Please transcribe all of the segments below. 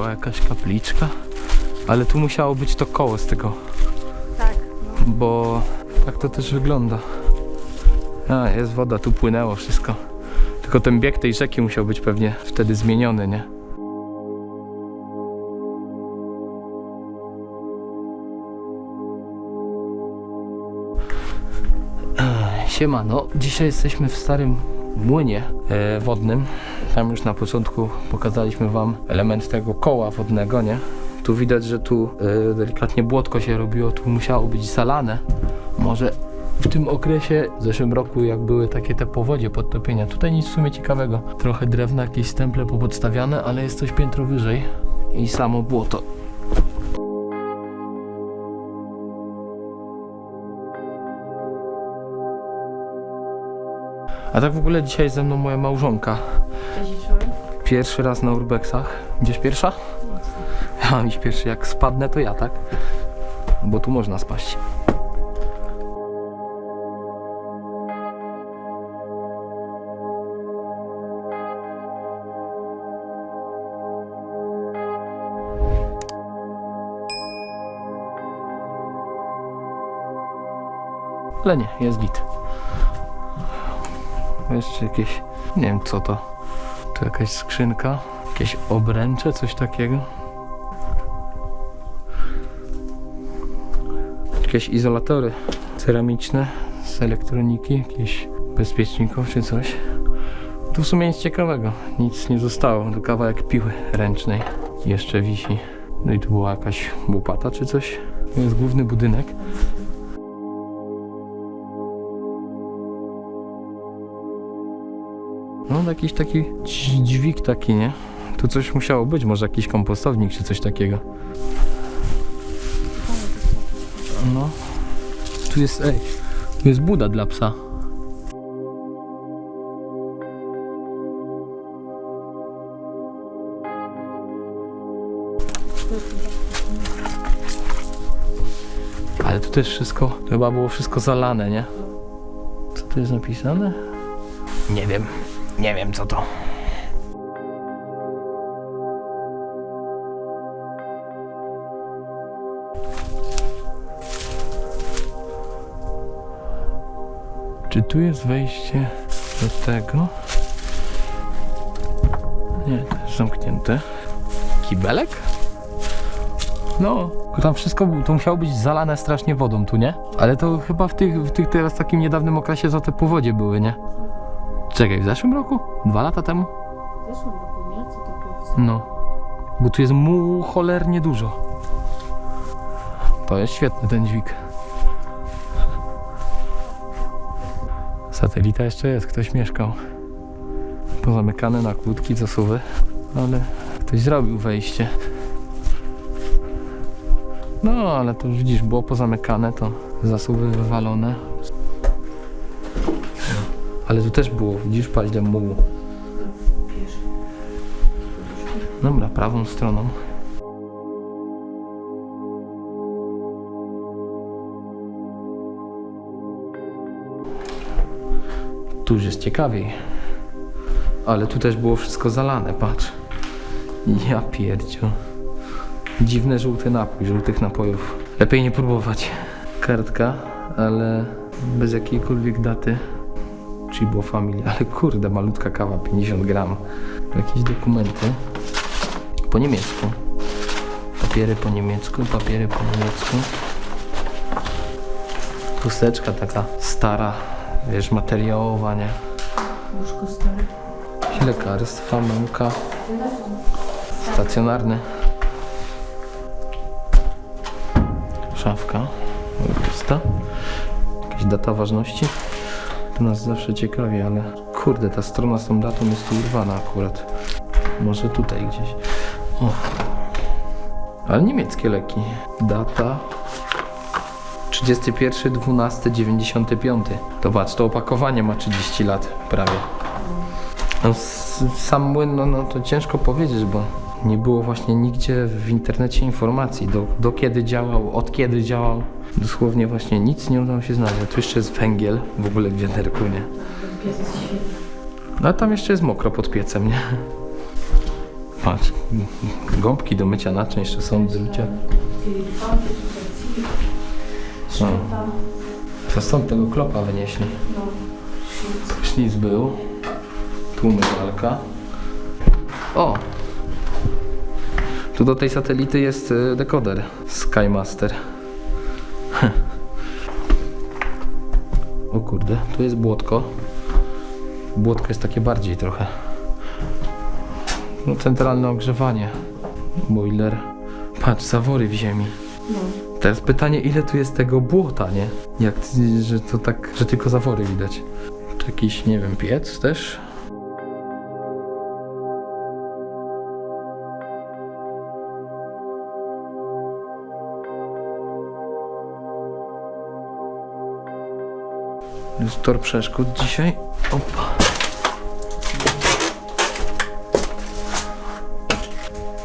była jakaś kapliczka. Ale tu musiało być to koło z tego, Tak, no. bo tak to też wygląda. A, jest woda, tu płynęło wszystko. Tylko ten bieg tej rzeki musiał być pewnie wtedy zmieniony, nie? Siema, no dzisiaj jesteśmy w starym młynie e, wodnym. Tam już na początku pokazaliśmy wam element tego koła wodnego, nie? Tu widać, że tu e, delikatnie błotko się robiło, tu musiało być zalane. Może w tym okresie, w zeszłym roku, jak były takie te powodzie podtopienia, tutaj nic w sumie ciekawego. Trochę drewna, jakieś stemple popodstawiane, ale jest coś piętro wyżej i samo błoto. A tak w ogóle dzisiaj jest ze mną moja małżonka. Pierwszy raz na urbexach. Idziesz pierwsza? Ja mam iść pierwszy. Jak spadnę, to ja, tak? Bo tu można spaść. Ale nie, jest git. Jeszcze jakieś, nie wiem co to. Tu jakaś skrzynka, jakieś obręcze, coś takiego. Jakieś izolatory ceramiczne z elektroniki, jakieś bezpieczników czy coś. Tu w sumie nic ciekawego, nic nie zostało, tylko kawałek piły ręcznej jeszcze wisi. No i tu była jakaś łopata czy coś. To jest główny budynek. No jakiś taki dź- dźwig taki, nie? Tu coś musiało być, może jakiś kompostownik czy coś takiego. No. Tu jest, ej, tu jest buda dla psa. Ale tu też wszystko, chyba było wszystko zalane, nie? Co tu jest napisane? Nie wiem. Nie wiem co to. Czy tu jest wejście do tego? Nie, to jest zamknięte. Kibelek? No, tam wszystko to musiało być zalane strasznie wodą tu, nie? Ale to chyba w tych, w tych teraz takim niedawnym okresie za te powodzie były, nie? Czekaj, w zeszłym roku? Dwa lata temu? W zeszłym roku, nie? Co to było? No. Bo tu jest mu cholernie dużo. To jest świetny ten dźwig. Satelita jeszcze jest, ktoś mieszkał. Pozamykane na kłódki, zasuwy, ale ktoś zrobił wejście. No, ale to już widzisz, było pozamykane, to zasuwy wywalone. Ale tu też było, widzisz, paździem mułu. Pierwszy. Dobra, prawą stroną. Tu już jest ciekawiej. Ale tu też było wszystko zalane, patrz. Ja pierdziu. Dziwny żółty napój, żółtych napojów. Lepiej nie próbować. Kartka, ale bez jakiejkolwiek daty. Chibo Family, ale kurde, malutka kawa, 50 gram. Jakieś dokumenty po niemiecku. Papiery po niemiecku, papiery po niemiecku. Chusteczka taka stara, wiesz, materiałowa, nie? Łóżko stare. Jakieś Lekarstwa, mąka. Stacjonarny. Szafka. Pusta. Jakaś data ważności. To nas zawsze ciekawi, ale kurde, ta strona z tą datą jest tu urwana akurat. Może tutaj gdzieś. O. Ale niemieckie leki. Data 31.12.95. To patrz, to opakowanie ma 30 lat prawie. No, sam młyn, no, no to ciężko powiedzieć, bo nie było właśnie nigdzie w internecie informacji, do, do kiedy działał, od kiedy działał. Dosłownie właśnie nic nie udało się znaleźć. Tu jeszcze jest węgiel w ogóle w wiaderku, nie? Jest. No a tam jeszcze jest mokro pod piecem, nie? Patrz, gąbki do mycia naczyń jeszcze są do mycia. Święta, To stąd tego klopa wynieśli. no, świec. Sznic był. Tu umywalka. O! Tu do tej satelity jest y, dekoder Skymaster. O kurde, tu jest błotko. Błotko jest takie bardziej trochę. No, centralne ogrzewanie. Boiler. Patrz, zawory w ziemi. No, Teraz pytanie, ile tu jest tego błota, nie? Jak, że to tak, że tylko zawory widać. Czy jakiś, nie wiem, piec też? Jest tor przeszkód dzisiaj. Opa.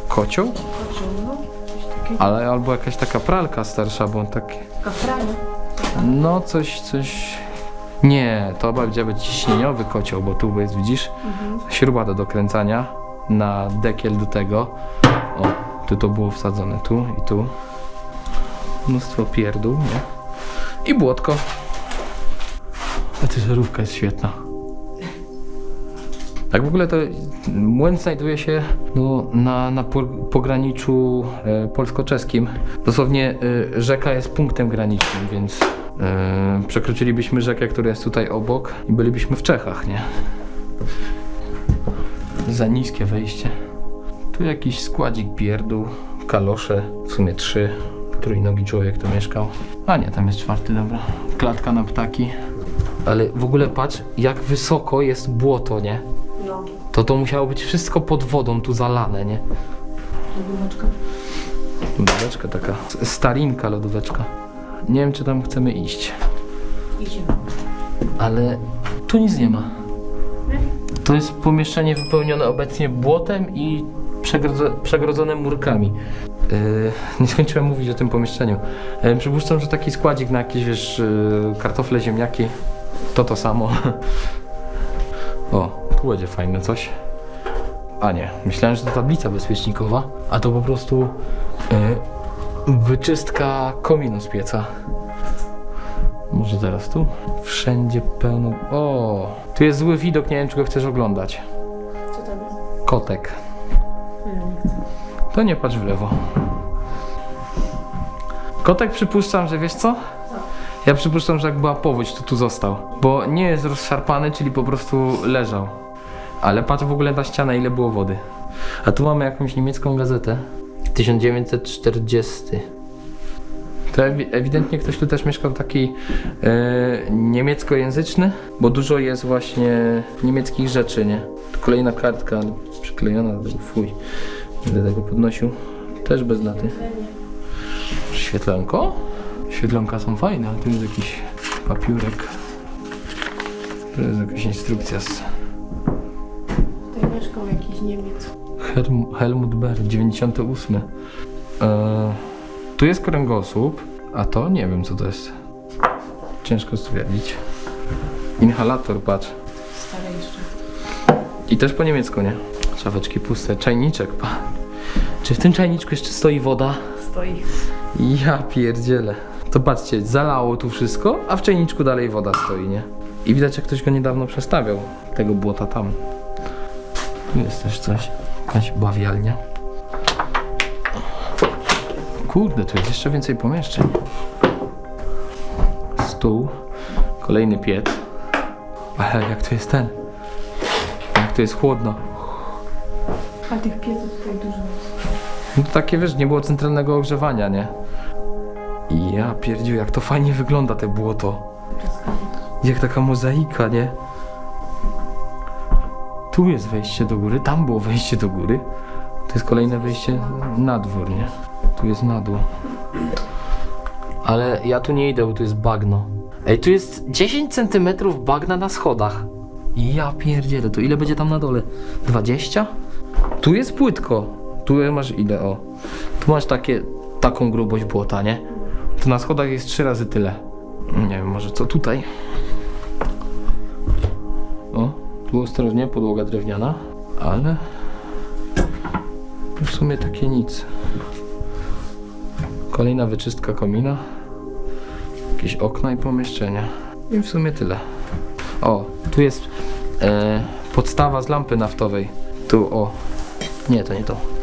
Kocioł? kocioł, no, coś takiego. Ale albo jakaś taka pralka starsza, bo on taki... No, coś, coś. Nie, to będzie być ciśnieniowy kocioł, bo tu jest, widzisz, Mhm. śruba do dokręcania na dekiel do tego. O, tu to było wsadzone, tu i tu. Mnóstwo pierdół, nie? I błotko. A ty żarówka jest świetna. Tak w ogóle to młyn znajduje się no, na, na po, pograniczu e, polsko-czeskim. Dosłownie e, rzeka jest punktem granicznym, więc e, przekroczylibyśmy rzekę, która jest tutaj obok i bylibyśmy w Czechach, nie? Za niskie wejście. Tu jakiś składzik pierdół, kalosze, w sumie trzy. Trójnogi człowiek tu mieszkał. A nie, tam jest czwarty, dobra. Klatka na ptaki. Ale w ogóle patrz, jak wysoko jest błoto, nie? No, To to musiało być wszystko pod wodą tu zalane, nie? lodóweczka. Lodóweczka taka. Starinka lodóweczka. Nie wiem, czy tam chcemy iść, Idziemy. ale tu nic nie ma. To jest pomieszczenie wypełnione obecnie błotem i przegrodze, przegrodzone murkami. Yy, nie skończyłem mówić o tym pomieszczeniu. Yy, przypuszczam, że taki składzik na jakieś, wiesz, yy, kartofle, ziemniaki, to to samo. o, tu będzie fajne coś. A nie, myślałem, że to tablica bezpiecznikowa, a to po prostu yy, wyczystka kominu z pieca. Może teraz tu? Wszędzie pełno. O! Tu jest zły widok, nie wiem, czy go chcesz oglądać. Co tam jest? Kotek. To nie patrz w lewo. Kotek przypuszczam, że wiesz co? Ja przypuszczam, że jak była powódź, to tu został. Bo nie jest rozszarpany, czyli po prostu leżał. Ale patrz w ogóle na ścianę, ile było wody. A tu mamy jakąś niemiecką gazetę. 1940. To ewi- ewidentnie ktoś tu też mieszkał taki e, niemieckojęzyczny, bo dużo jest właśnie niemieckich rzeczy, nie? Kolejna kartka przyklejona fuj. Będę tego podnosił. Też bez daty. Świetlanko? Świetlanka są fajne, a tu jest jakiś papiurek. To jest jakaś instrukcja z Tutaj mieszkał jakiś Niemiec. Helm, Helmut Berg, 98. E, tu jest kręgosłup, a to nie wiem co to jest. Ciężko stwierdzić. Inhalator, patrz. Stare jeszcze. I też po niemiecku, nie? Szafeczki puste. Czajniczek, pa. Czy w tym czajniczku jeszcze stoi woda? Stoi. Ja pierdzielę. To patrzcie, zalało tu wszystko, a w czajniczku dalej woda stoi, nie? I widać, jak ktoś go niedawno przestawiał. Tego błota tam. Tu jest też coś. Jakaś bawialnia. Kurde, tu jest jeszcze więcej pomieszczeń. Stół. Kolejny piec. Ale jak tu jest ten? Jak tu jest chłodno. A tych pieców tutaj dużo jest. No to takie wiesz, nie było centralnego ogrzewania, nie? Ja pierdziu, jak to fajnie wygląda te błoto. Jak taka mozaika, nie? Tu jest wejście do góry, tam było wejście do góry. To jest kolejne wejście na dwór, nie? Tu jest na dół. Ale ja tu nie idę, bo tu jest bagno. Ej, tu jest 10 cm bagna na schodach. Ja pierdzielę, to ile będzie tam na dole? 20? Tu jest płytko. Tu masz ile, o. Tu masz takie, taką grubość błota, nie? Tu na schodach jest trzy razy tyle. Nie wiem, może co tutaj? O, tu ostrożnie, podłoga drewniana, ale W sumie takie nic. Kolejna wyczystka komina. Jakieś okna i pomieszczenia. I w sumie tyle. O, tu jest e, podstawa z lampy naftowej. Tu, o. Nie, to nie to.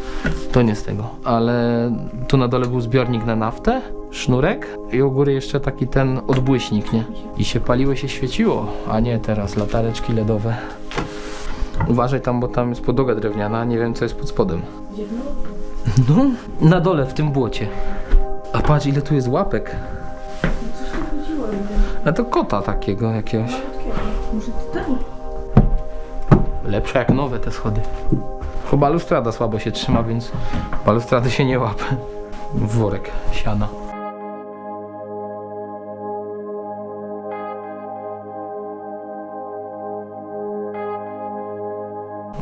To nie z tego. Ale tu na dole był zbiornik na naftę, sznurek i u góry jeszcze taki ten odbłyśnik, nie? I się paliło, się świeciło, a nie teraz latareczki LEDowe. Uważaj tam, bo tam jest podłoga drewniana, nie wiem co jest pod spodem. No, na dole w tym błocie. A patrz ile tu jest łapek. A to kota takiego jakiegoś. Może to ten? Lepsze jak nowe te schody. Tylko balustrada słabo się trzyma, więc balustrady się nie łapę. Worek siana.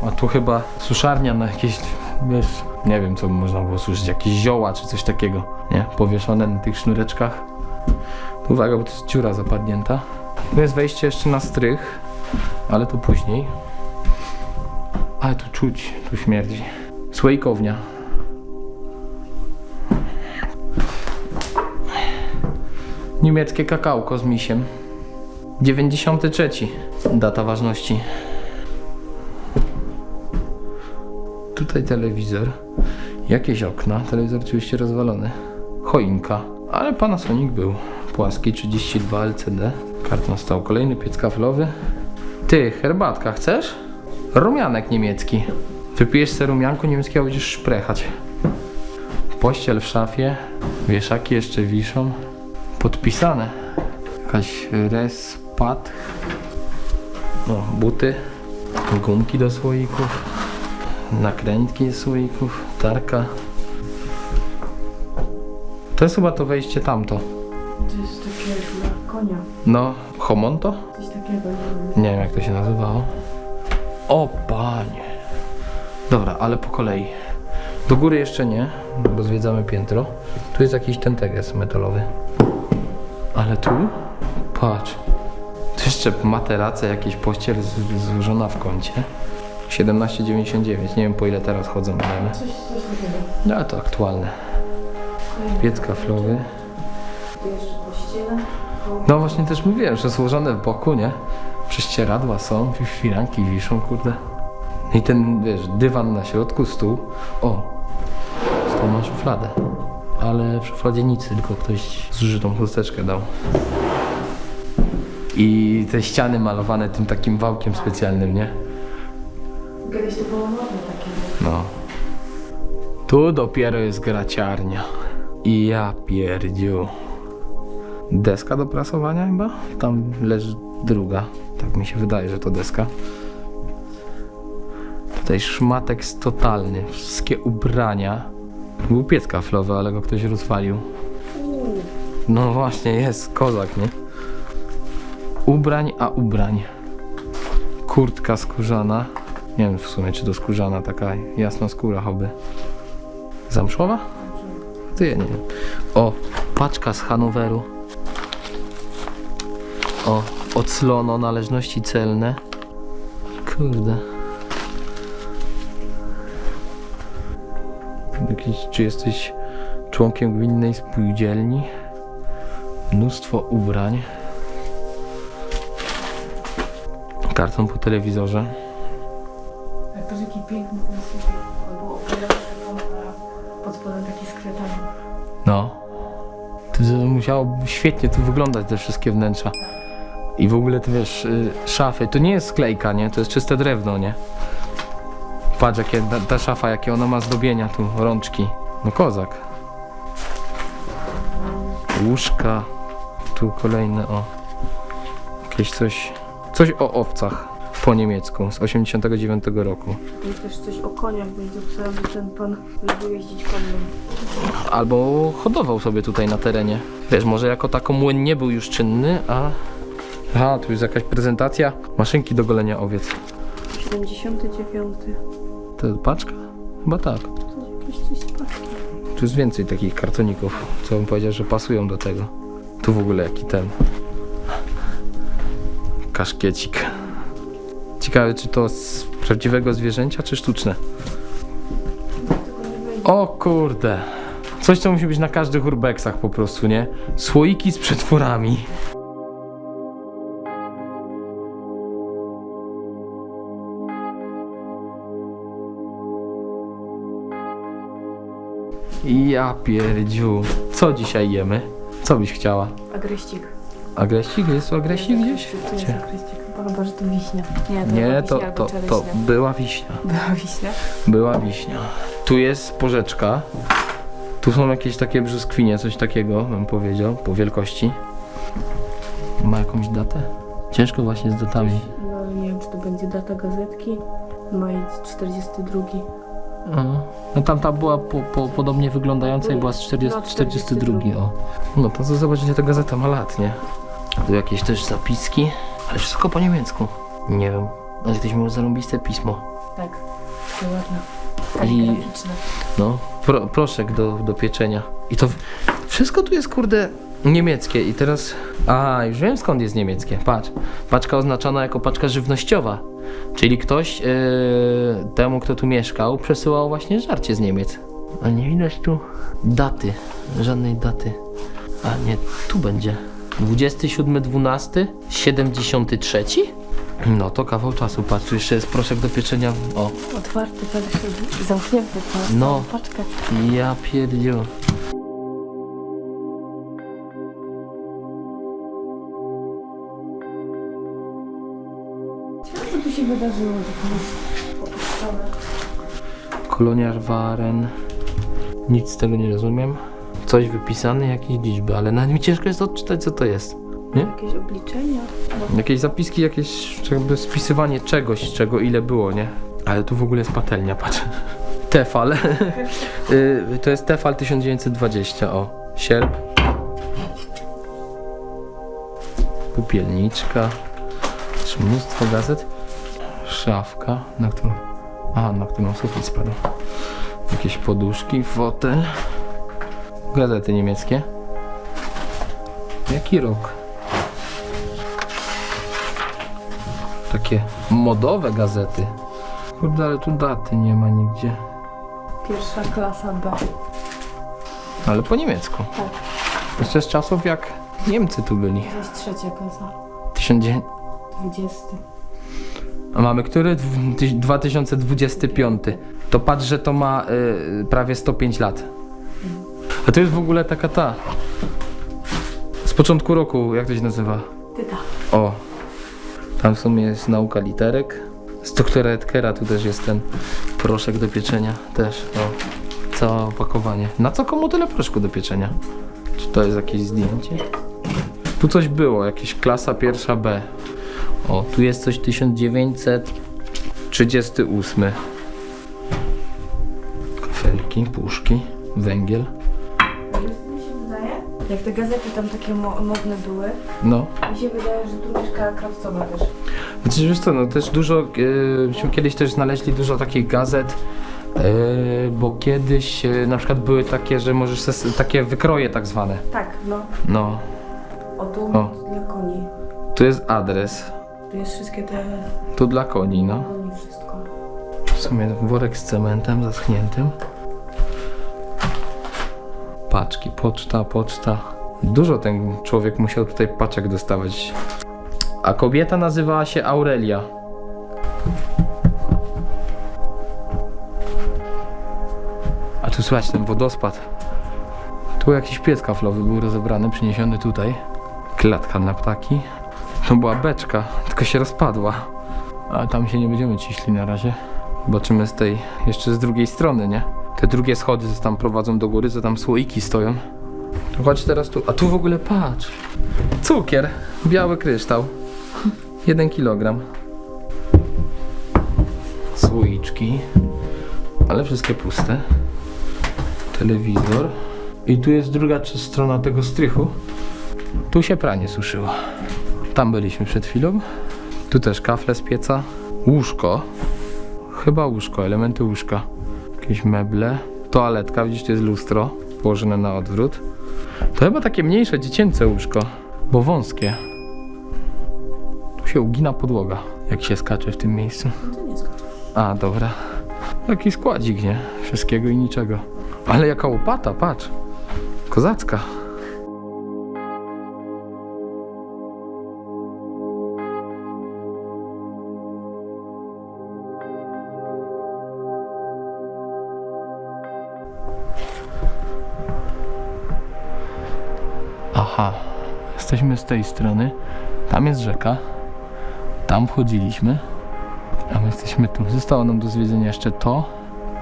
A tu chyba suszarnia na jakieś, wiesz, nie wiem co by można było suszyć, jakieś zioła czy coś takiego, nie? Powieszone na tych sznureczkach. Uwaga, bo to jest dziura zapadnięta. Tu jest wejście jeszcze na strych, ale to później. Ale tu czuć, tu śmierdzi. Słoikownia. Niemieckie kakałko z misiem. 93. Data ważności. Tutaj telewizor. Jakieś okna. Telewizor oczywiście rozwalony. Choinka. Ale Panasonic był. Płaski 32 LCD. Karton stał. Kolejny piec kaflowy. Ty, herbatka chcesz? Rumianek niemiecki. Wypijesz se rumianku niemieckiego, będziesz szprechać. Pościel w szafie. Wieszaki jeszcze wiszą. Podpisane. Jakaś respad. No, buty. Gumki do słoików. Nakrętki do słoików. Tarka. To jest chyba to wejście tamto. To jest takie dla konia. No, homonto? Coś takiego, nie wiem. Nie wiem jak to się nazywało. O panie. Dobra, ale po kolei. Do góry jeszcze nie, bo zwiedzamy piętro. Tu jest jakiś ten teges metalowy. Ale tu? Patrz. Tu jeszcze materace, jakieś pościel z- złożona w kącie. 17,99. Nie wiem po ile teraz chodzą. Coś, coś takiego. No ale to aktualne. Piec kaflowy. Tu jeszcze pościele. No właśnie też mówiłem, że złożone w boku, nie? Prześcieradła są, fi- firanki wiszą, kurde. No I ten, wiesz, dywan na środku, stół. O, stół ma szufladę. Ale w szufladzie nic, tylko ktoś zużytą chusteczkę dał. I te ściany malowane tym takim wałkiem specjalnym, nie? Kiedyś to było modne takie. No. Tu dopiero jest graciarnia. I ja pierdziu. Deska do prasowania chyba? Tam leży druga. Tak mi się wydaje, że to deska. Tutaj szmatek jest totalny. Wszystkie ubrania. Był piec kaflowy, ale go ktoś rozwalił. No właśnie, jest kozak, nie? Ubrań, a ubrań. Kurtka skórzana. Nie wiem w sumie, czy to skórzana, taka jasna skóra choby. Zamszowa? To ja nie wiem. O, paczka z Hanoweru. O, oclono należności celne. Kurde. Jakiś, czy jesteś członkiem gminnej spółdzielni? Mnóstwo ubrań. Karton po telewizorze. Patrz jaki piękny ten pod spodem taki z kwiatami. No. To musiało świetnie tu wyglądać te wszystkie wnętrza. I w ogóle ty wiesz, y, szafy, to nie jest sklejka, nie? To jest czyste drewno, nie? Patrz jakie ta, ta szafa, jakie ona ma zdobienia tu, rączki. No kozak. Łóżka. Tu kolejne, o. Jakieś coś, coś o owcach po niemiecku z 89 roku. I też coś o koniach, bo zapisałam, że ten pan lubił jeździć konnym. Albo hodował sobie tutaj na terenie. Wiesz, może jako tako młyn nie był już czynny, a... Aha, tu jest jakaś prezentacja maszynki do golenia owiec. 79. To paczka? Chyba tak. To jakieś coś z paczki. Tu jest więcej takich kartoników, co bym powiedział, że pasują do tego. Tu w ogóle jaki ten... Kaszkiecik. Ciekawe, czy to z prawdziwego zwierzęcia, czy sztuczne? O kurde. Coś, co musi być na każdych urbexach po prostu, nie? Słoiki z przetworami. Ja pierdziu. Co dzisiaj jemy? Co byś chciała? Agreścik. Agresik? Jest tu agresik gdzieś? To jest Gdzie? agreścik. Chyba, że to wiśnia. Nie, to Nie, to, to, to była wiśnia. Była wiśnia. Była wiśnia. Tu jest porzeczka. Tu są jakieś takie brzoskwinie, coś takiego bym powiedział, po wielkości. Ma jakąś datę? Ciężko właśnie z datami. No nie wiem, czy to będzie data gazetki. Maj 42. Mhm. No tamta była po, po, podobnie wyglądająca i była z 40, No, 42. O. No to co zobaczycie, ta gazeta ma lat, nie? Tu jakieś też zapiski, ale wszystko po niemiecku. Nie wiem, ale ktoś miał zarąbiste pismo. Tak. To ładne. I-. No, pro, proszek do, do pieczenia. I to wszystko tu jest, kurde, niemieckie. I teraz. A, już wiem skąd jest niemieckie. Patrz. Paczka oznaczona jako paczka żywnościowa. Czyli ktoś e, temu, kto tu mieszkał, przesyłał właśnie żarcie z Niemiec. A nie widać tu daty. Żadnej daty. A nie, tu będzie. 27.12.73? No to kawał czasu. Patrz, tu jeszcze jest proszek do pieczenia. O, Otwarty, zamknięty. No. Paczkę. Ja pierdziu. Wydarzyło, że to jest opuszczone. Waren. Nic z tego nie rozumiem. Coś wypisane, jakieś liczby, ale nawet mi ciężko jest odczytać, co to jest. Nie? Jakieś obliczenia. Jakieś zapiski, jakieś jakby spisywanie czegoś, czego ile było, nie? Ale tu w ogóle jest patelnia, patrz. Tefal. Y, to jest Tefal 1920, o. Sierp. Popielniczka. Też mnóstwo gazet. Szafka, na którą... Aha, na którą sufit spadł. Jakieś poduszki, fotel. Gazety niemieckie. Jaki rok? Takie modowe gazety. Kurde, ale tu daty nie ma nigdzie. Pierwsza klasa B. Ale po niemiecku. Tak. Jeszcze z czasów jak Niemcy tu byli. To jest trzecia klasa. 1900... 20. A mamy który? Dw- tyś- 2025. To patrz, że to ma y, prawie 105 lat. A to jest w ogóle taka ta. Z początku roku, jak to się nazywa? Tyta. O, tam w sumie jest nauka literek. Z doktora Edkera tu też jest ten proszek do pieczenia. Też, o, całe opakowanie. Na co komu tyle proszku do pieczenia? Czy to jest jakieś zdjęcie? Tu coś było, jakieś klasa pierwsza B. O, tu jest coś 1938. Kafelki, puszki, węgiel. Wiesz, co mi się wydaje? Jak te gazety tam takie mo- modne były, No. mi się wydaje, że tu mieszka krawcowa też. Znaczy, wiesz co, no też dużo, e, myśmy kiedyś też znaleźli dużo takich gazet, e, bo kiedyś e, na przykład były takie, że możesz, ses, takie wykroje tak zwane. Tak, no. No, O tu O. dla koni. tu jest adres, Tu jest wszystkie te tu dla koni, no. koni, wszystko. W sumie worek z cementem zaschniętym. Paczki, poczta, poczta. Dużo ten człowiek musiał tutaj paczek dostawać. A kobieta nazywała się Aurelia. A tu słychać ten wodospad. Tu jakiś piec kaflowy był rozebrany, przyniesiony tutaj. Klatka dla ptaki. To była beczka, tylko się rozpadła. A tam się nie będziemy ciśli na razie. Zobaczymy z tej, jeszcze z drugiej strony, nie? Te drugie schody, co tam prowadzą do góry, co tam słoiki stoją. To chodź teraz tu. A tu w ogóle patrz. Cukier. Biały kryształ. Jeden kilogram. Słoiczki. Ale wszystkie puste. Telewizor. I tu jest druga strona tego strychu. Tu się pranie suszyło. Tam byliśmy przed chwilą. Tu też kafle z pieca. Łóżko. Chyba łóżko, elementy łóżka. Jakieś meble. Toaletka, widzisz, tu jest lustro. Położone na odwrót. To chyba takie mniejsze, dziecięce łóżko. Bo wąskie. Tu się ugina podłoga, jak się skacze w tym miejscu. No to. A, dobra. Taki składzik, nie? Wszystkiego i niczego. Ale jaka łopata, patrz. Kozacka. Aha, jesteśmy z tej strony. Tam jest rzeka. Tam wchodziliśmy. A my jesteśmy tu. Zostało nam do zwiedzenia jeszcze to,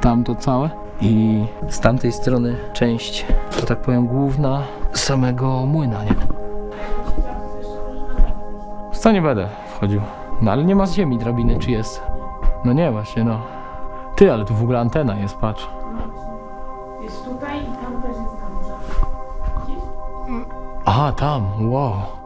tamto całe. I z tamtej strony część, że tak powiem, główna samego młyna, nie? W co nie będę wchodził. No ale nie ma z ziemi drabiny, czy jest? No nie, właśnie, no. Ty, ale tu w ogóle antena jest, patrz. Jest tutaj i